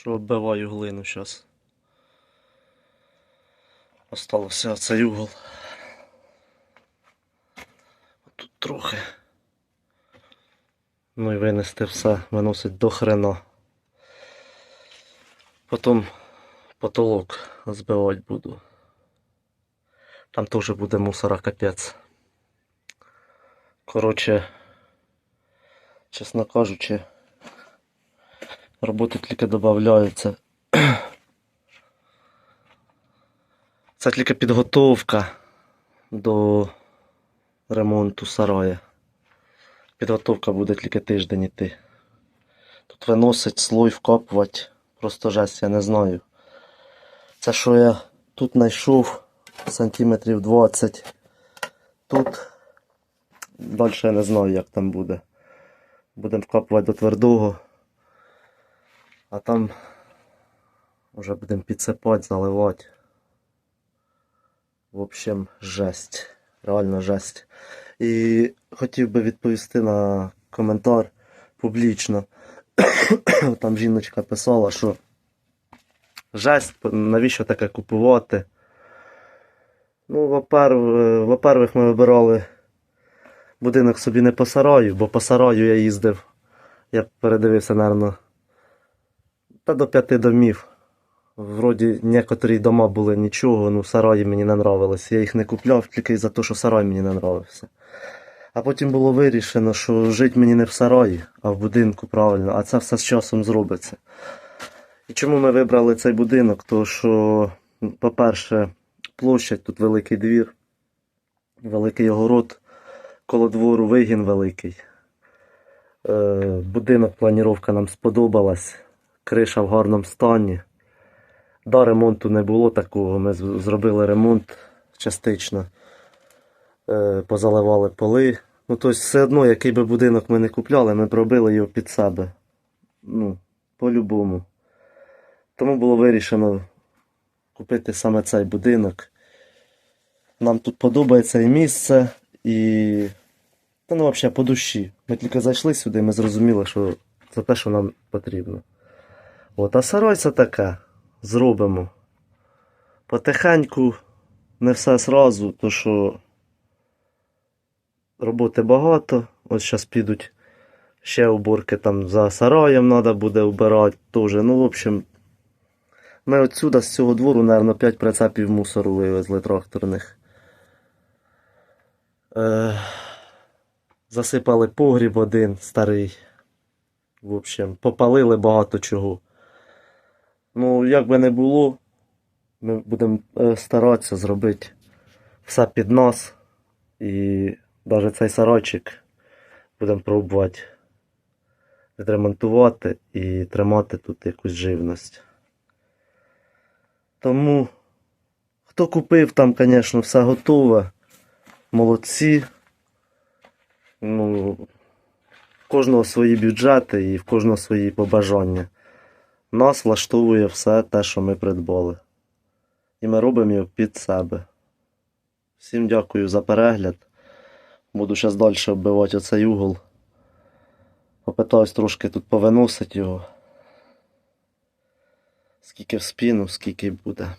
що оббиваю глину зараз. Остався цей угол. Тут трохи. Ну і винести все, виносить до хрена. Потім потолок збивати буду. Там теж буде мусора капець. Коротше, чесно кажучи, роботи тільки додаються. Це тільки підготовка до ремонту сарая. Підготовка буде тільки тиждень іти. Тут виносить слой вкопувати. Просто жесть, я не знаю. Це що я тут знайшов сантиметрів 20. Тут далі я не знаю, як там буде. Будемо вкопувати до твердого. А там вже будемо підсипати, заливати. В общем, жесть. Реально жесть. І хотів би відповісти на коментар публічно. Там жіночка писала, що жесть, навіщо таке купувати? Ну, во-пер- во-первых, ми вибирали будинок собі не по сараю, бо по сараю я їздив. Я передивився, напевно, та до п'яти домів. Вроді некоторі дома були нічого, ну сараї мені не нравились. Я їх не купляв тільки за те, що сарай мені не нравився. А потім було вирішено, що жити мені не в сараї, а в будинку правильно, а це все з часом зробиться. І чому ми вибрали цей будинок? То що, по-перше, площадь, тут великий двір, великий огород, коло двору вигін великий. Е, будинок, планіровка нам сподобалась, криша в гарному стані. Да, ремонту не було такого. Ми зробили ремонт частично, е, позаливали поли. Ну, тобто, все одно, який би будинок ми не купляли, ми б робили його під себе. Ну, по-любому. Тому було вирішено купити саме цей будинок. Нам тут подобається і місце, і. Ну, взагалі, по душі. Ми тільки зайшли сюди, ми зрозуміли, що це те, що нам потрібно. От, а сарай це таке. Зробимо. Потихеньку, не все зразу, то що роботи багато. Ось зараз підуть ще уборки там за сараєм треба буде убирати теж. Ну, в общем, ми отсюда з цього двору, мабуть, 5 прицепів мусору вивезли тракторних. Е, засипали погріб один старий. В общем, попалили багато чого. Ну, як би не було, ми будемо е, старатися зробити все під нас. І навіть цей сарайчик будемо пробувати відремонтувати і тримати тут якусь живність. Тому, хто купив, там, звісно, все готове. Молодці. Ну, в кожного свої бюджети і в кожного свої побажання. Нас влаштовує все те, що ми придбали. І ми робимо його під себе. Всім дякую за перегляд. Буду зараз далі оббивати оцей угол. Попитаюсь трошки тут повиносити його. Скільки в спину, скільки буде.